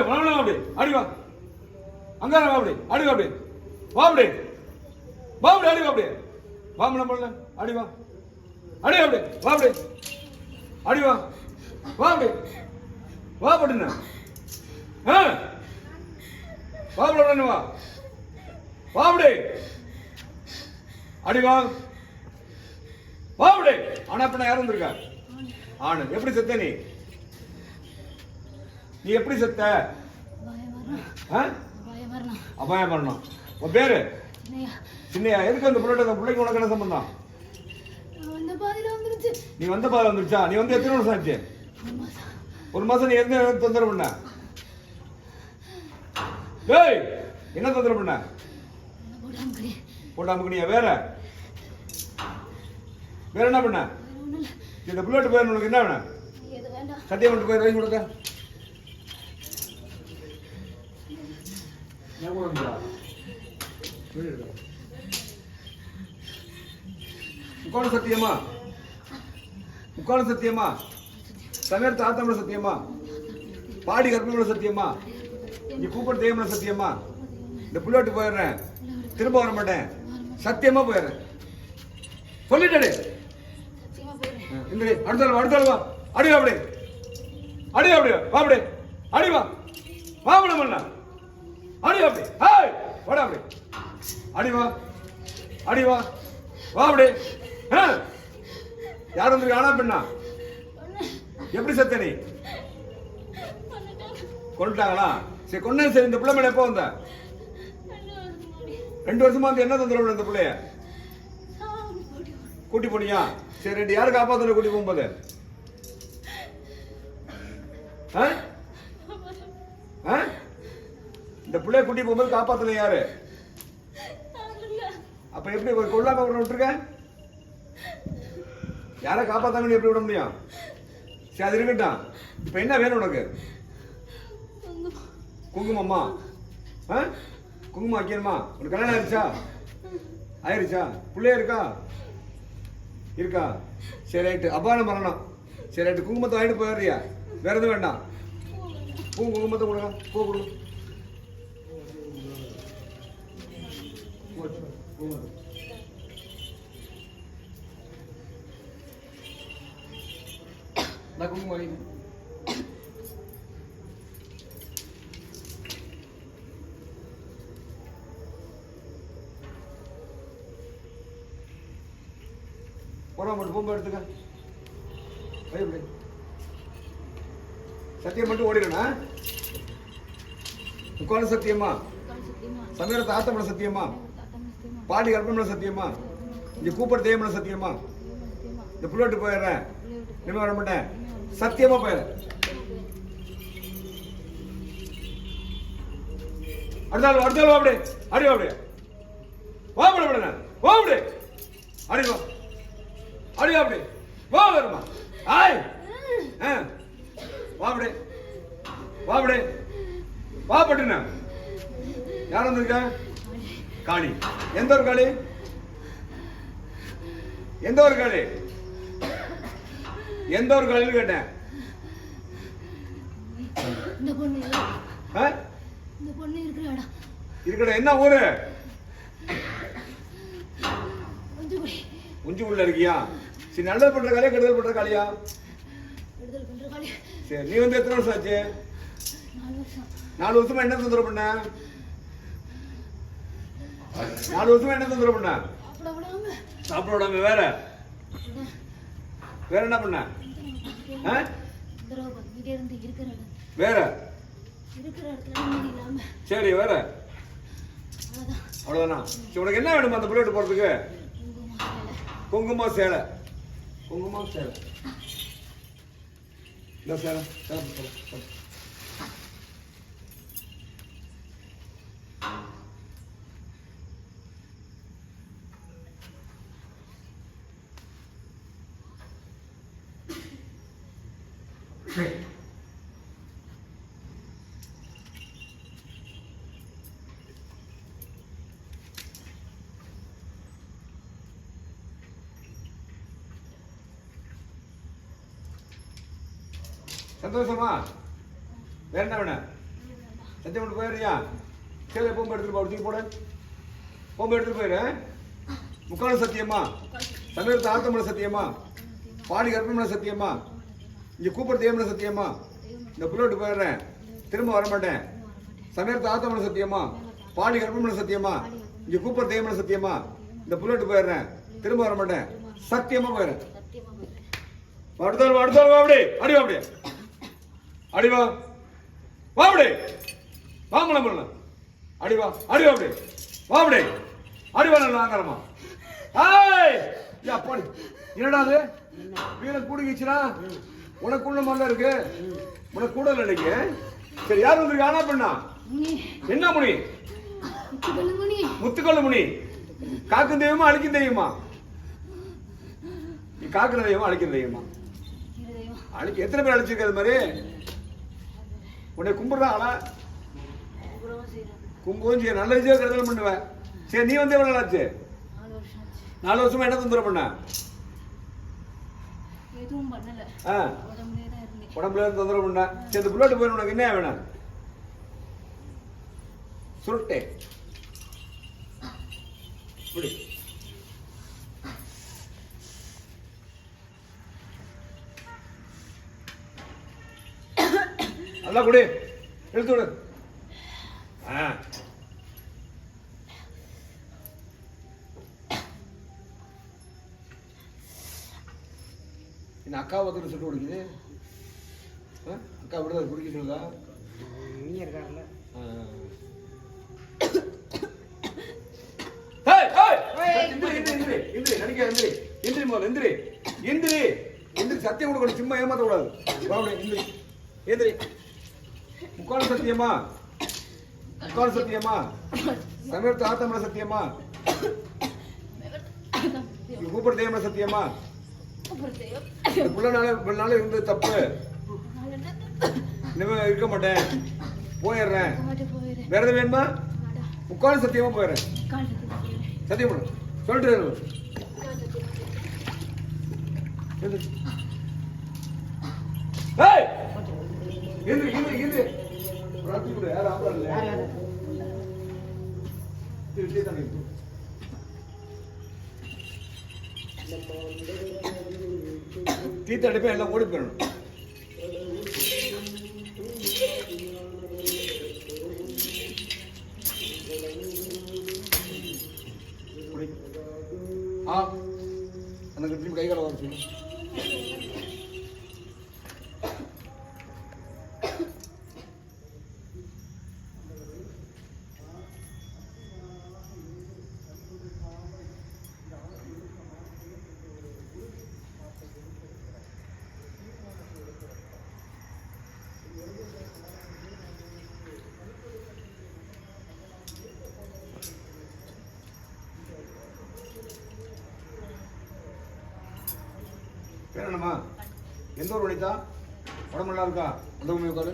அப்படி வா அப்படி அடி வா. அங்கார வா அப்படி அடி வா அப்படி வா அப்படி வா அப்படி அடி வா அப்படி வா பண்ணல அடி வா. அடி அப்படி வா அப்படி அடி வா. வா அப்படி வா பட்டுன. ஆ. வா அப்படி வா. வா அப்படி அடி வா. வா அப்படி ஆனா பின்ன யாரும் வந்திருக்கா? ஆணு எப்படி செத்த நீ? நீ எப்படி செத்த? பயம் வரணும் ஆ? பயம் வரணும் அபாய மரணம் உன் பேரு? சின்னையா. எதுக்கு அந்த புள்ளட்ட அந்த பிள்ளைக்கு உனக்கு என்ன சம்பந்தம்? நான் வந்த பாதியில வந்துருச்சு. நீ வந்த பாதை வந்துருச்சா? நீ வந்து எத்தனை வருஷம் ஆச்சு? ஒரு மாசம். நீ எந்த தொந்தரவு பண்ண? டேய் என்ன தொந்தரவு பண்ண? என்ன போடாம கடி போட்டாம நீ வேற வேற என்ன பண்ண இந்த புள்ளட்டு பேர் உனக்கு என்ன வேணும்? சத்தியம் பண்ணிட்டு போய் ரைஸ் கொடுக்க. நான் கூட வந்துடா. வெளிய எடுடா. முக்கால் சத்தியமா முக்கால் சத்தியமா சமயத்து ஆத்தமிழ சத்தியமா பாடி கற்பிமல சத்தியமா நீ கூப்பிட்டு தெய்வம் சத்தியமா இந்த புள்ளோட்டு போயிடுறேன். திரும்ப வர மாட்டேன். சத்தியமா போயிடுறேன். சொல்லிட்டே இந்த அடுத்த அடுத்த வா. அடி வா அப்படி அடி அப்படி வா அடி வா. வா அப்படி மண்ணா அடி வா அப்படி. ஹேய் வாடா அப்படி. அடி வா. அடி வா. வா அப்படி. ஆ. யார் வந்து ஆனா பெண்ணா? எப்படி செத்த நீ? கொண்டுட்டாங்களா சரி கொண்டேன் சரி இந்த பிள்ளை மேல எப்போ வந்த? ரெண்டு வருஷமா வந்து என்ன தொந்தரவு இந்த பிள்ளைய? கூட்டி போனியா? சரி ரெண்டு யாரு காப்பாத்துல கூட்டி போகும்போது? ஆ? ஆ? இந்த பிள்ளைய குட்டி போகும்போது காப்பாத்தல யாரு? அப்ப எப்படி ஒரு கொள்ளாம ஒரு விட்டுருக்க? யாரை காப்பாத்தாம எப்படி விட முடியும்? சரி அது இருக்கட்டும். இப்ப என்ன வேணும் உனக்கு? குங்குமம்மா. ஆ? குங்குமம் வைக்கணுமா? உனக்கு கல்யாணம் ஆயிடுச்சா ஆயிருச்சா? பிள்ளைய இருக்கா? இருக்கா? சரி ரைட்டு. அபான பண்ணணும் சரி ரைட்டு. குங்குமத்தை வாங்கிட்டு போயிடுறியா? வேற எதுவும் வேண்டாம். பூ குங்குமத்தை கொடுங்க. பூ கொடு குங்குமம் வாங்கி போனா மட்டும் பூம்பு எடுத்துக்க. வை இப்படி சத்தியம் மட்டும் ஓடிடணா முக்கால் சத்தியமா? சமீரத்தை ஆத்தமல சத்தியமா? பாட்டி கற்பனை சத்தியமா? இங்க கூப்பிட தேயமல சத்தியமா சத்தியமா? இந்த புள்ளட்டு போயிடுறேன். இனிமே வர மாட்டேன். சத்தியமா போயிடுறேன் அடுத்த ஆள் அடுத்த அப்படி அடி அப்படி வா அப்படி வா அப்படி அடி வா. அடி அப்படி வா வருமா? ஆய். ஆ. வா அப்படி வா அப்படி வா பட்டுன. யார் வந்திருக்கேன் காளி. எந்த ஒரு காளி? எந்த ஒரு காளி? எந்த ஒரு காளின்னு கேட்டேன். இருக்கிற என்ன ஊரு? உள்ள இருக்கியா? சரி நல்லது பண்ற காலியா கெடுதல் பண்ற காலியா சரி நீ வந்து எத்தனை வருஷம் ஆச்சு? நாலு வருஷம். நாலு வருஷமா என்ன தொந்தரவு பண்ண? நாலு வருஷமா என்ன தொந்தரவு பண்ண? சாப்பிட விடாம. வேற? வேற என்ன பண்ண? வேற? சரி வேற. சரி உனக்கு என்ன வேணும் அந்த புள்ளோட்டு போறதுக்கு குங்குமம் சேலை. குங்குமம் சேலை. இந்த சேலை. சேலை போடு. சந்தோஷமா? வேற என்ன வேணும்? சத்தியம் பண்ணி போயிடுறியா? சரி பொம்பை எடுத்துட்டு போ தூக்கி போடு. பொம்பை எடுத்துட்டு போயிரு முக்கால் சத்தியமா. சமீபத்து ஆத்தமல சத்தியமா? பாடி கர்ப்பமல சத்தியமா? இங்கே கூப்பிட தேவமல சத்தியமா? இந்த புல்லோட்டு போயிடுறேன். திரும்ப வரமாட்டேன். மாட்டேன் சமீபத்து சத்தியமா? பாடி கர்ப்பமல சத்தியமா? இங்கே கூப்பிட தேவமல சத்தியமா? இந்த புல்லோட்டு போயிடுறேன். திரும்ப வரமாட்டேன். சத்தியமா போயிடுறேன். சத்தியமா போயிடுறேன். அடுத்தாள் வா அடுத்தாள் அப்படி. அடி வா அப்படி. அடி வா. வா அப்படி. வா அடி வா. அடி வா அப்படி. வா அப்படி. அடி வா நல்லா ஆங்கரமா ஏய் யா போடி. என்னடா அது? வீரம் கூடிக்கிச்சுனா உனக்கு உள்ள மாதிரி இருக்கு. உனக்கு கூட இல்லை இன்னைக்கு. சரி யார் வந்திருக்கா? ஆனா பண்ணா? என்ன முனி? முத்துக்கொள்ள முனி. காக்கும் தெய்வமா அழிக்கும் தெய்வமா? நீ காக்குற தெய்வமா அழிக்கிற தெய்வமா? அழிக்க எத்தனை பேர் அழிச்சிருக்க அது மாதிரி உன்னை கும்பிடுறாங்களா கும்பவும் செய்ய நல்ல விஷயம் கருதல் பண்ணுவேன் சரி நீ வந்து எவ்வளவு நாள் ஆச்சு? நாலு வருஷம் ஆச்சு. நாலு வருஷமா என்ன தொந்தரவு பண்ண? எதுவும் பண்ணல. ஆ. உடம்புலயே தான் இருந்தேன். உடம்புல இருந்து தொந்தரவு பண்ண. சரி இந்த புல்லோட்டு போய் உனக்கு என்ன வேணும்? சுருட்டே. இப்படி. நல்லா குடி. எடுத்து விடு. ஆ. என்ன அக்கா ஒருத்தர் சுட்டு குடிக்குது? அக்கா விடுதா குடிக்க சொல்லுதா நீ. எந்திரி, சத்தியம் கொடுக்கணும், சும்மா ஏமாத்த கூடாது. எந்திரி. முக்கால் சத்தியமா? முக்கால் சத்தியமா? சமீபத்து ஆத்தமல சத்தியமா? நீ கூப்பிட தேவமல சத்தியமா? அப்புறம் தெய்வம் இந்த நாள் இருந்தது தப்பு. இனிமே இருக்க மாட்டேன். போயிடுறேன். வேற எதுவும் வேணுமா? வாடா முக்கால் சத்தியமா போயிடுறேன். சத்தியம் பண்ணு சொல்லிட்டு இரு. கால் ஏய்! ஒரு அத்தி யாரும் ஆம்பளை இல்லை யார் யாரு சரி, சரி, தண்ணி கொடு. தீர்த்த அடிப்பேன் எல்லாம் ஓடி போயிடணும். பேர் என்னம்மா? எந்த ஊர் வனிதா உடம்பு நல்லா இருக்கா? அந்த உண்மை உட்காரு